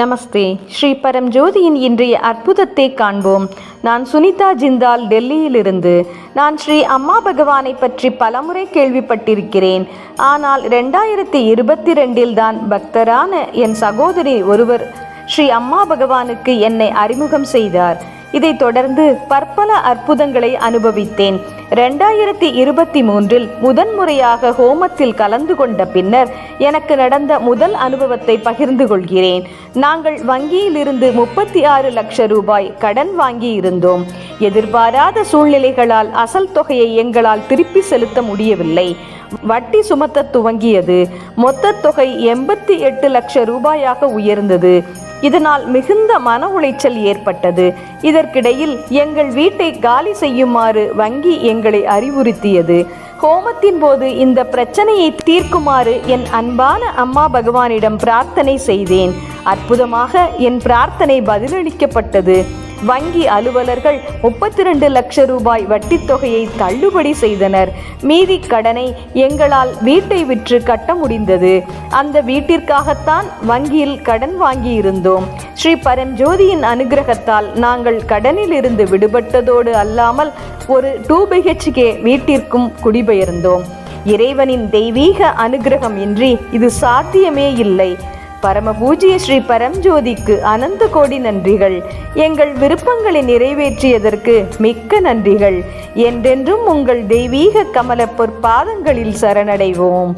நமஸ்தே. ஸ்ரீ பரம்ஜோதியின் இன்றைய அற்புதத்தை காண்போம். நான் சுனிதா ஜிந்தால் டெல்லியிலிருந்து. நான் ஸ்ரீ அம்மா பகவானை பற்றி பலமுறை கேள்விப்பட்டிருக்கிறேன். ஆனால் ரெண்டாயிரத்தி இருபத்தி ரெண்டில் தான் பக்தரான என் சகோதரி ஒருவர் ஸ்ரீ அம்மா பகவானுக்கு என்னை அறிமுகம் செய்தார். இதைத் தொடர்ந்து பற்பல அற்புதங்களை அனுபவித்தேன். ரெண்டாயிரத்தி இருபத்தி மூன்றில் முதன்முறையாக ஹோமத்தில் கலந்து கொண்ட பின்னர் எனக்கு நடந்த முதல் அனுபவத்தை பகிர்ந்து கொள்கிறேன். நாங்கள் வங்கியிலிருந்து முப்பத்தி ஆறு லட்ச ரூபாய் கடன் வாங்கி இருந்தோம் எதிர்பாராத சூழ்நிலைகளால் அசல் தொகையை எங்களால் திருப்பி செலுத்த முடியவில்லை. வட்டி சுமத்த துவங்கியது. மொத்த தொகை எண்பத்தி எட்டு லட்ச ரூபாயாக உயர்ந்தது. இதனால் மிகுந்த மன உளைச்சல் ஏற்பட்டது. இதற்கிடையில் எங்கள் வீட்டை காலி செய்யுமாறு வங்கி எங்களை அறிவுறுத்தியது. ஹோமத்தின் போது இந்த பிரச்சனையை தீர்க்குமாறு என் அன்பான அம்மா பகவானிடம் பிரார்த்தனை செய்தேன். அற்புதமாக என் பிரார்த்தனை பதிலளிக்கப்பட்டது. வங்கி அலுவலர்கள் முப்பத்தி ரெண்டு லட்சம் ரூபாய் வட்டித் தொகையை தள்ளுபடி செய்தனர். மீதி கடனை எங்களால் வீட்டை விற்று கட்ட முடிந்தது. அந்த வீட்டிற்காகத்தான் வங்கியில் கடன் வாங்கியிருந்தோம். ஸ்ரீ பரஞ்சோதியின் அனுகிரகத்தால் நாங்கள் கடனில் இருந்து விடுபட்டதோடு அல்லாமல் ஒரு டூ பிஹெச்கே வீட்டிற்கும் குடிபெயர்ந்தோம். இறைவனின் தெய்வீக அனுகிரகம் இன்றி இது சாத்தியமே இல்லை. பரம பூஜ்ய ஸ்ரீ பரம்ஜோதிக்கு அனந்த கோடி நன்றிகள். எங்கள் விருப்பங்களை நிறைவேற்றியதற்கு மிக்க நன்றிகள். என்றென்றும் உங்கள் தெய்வீக கமல பொற்பாதங்களில் சரணடைவோம்.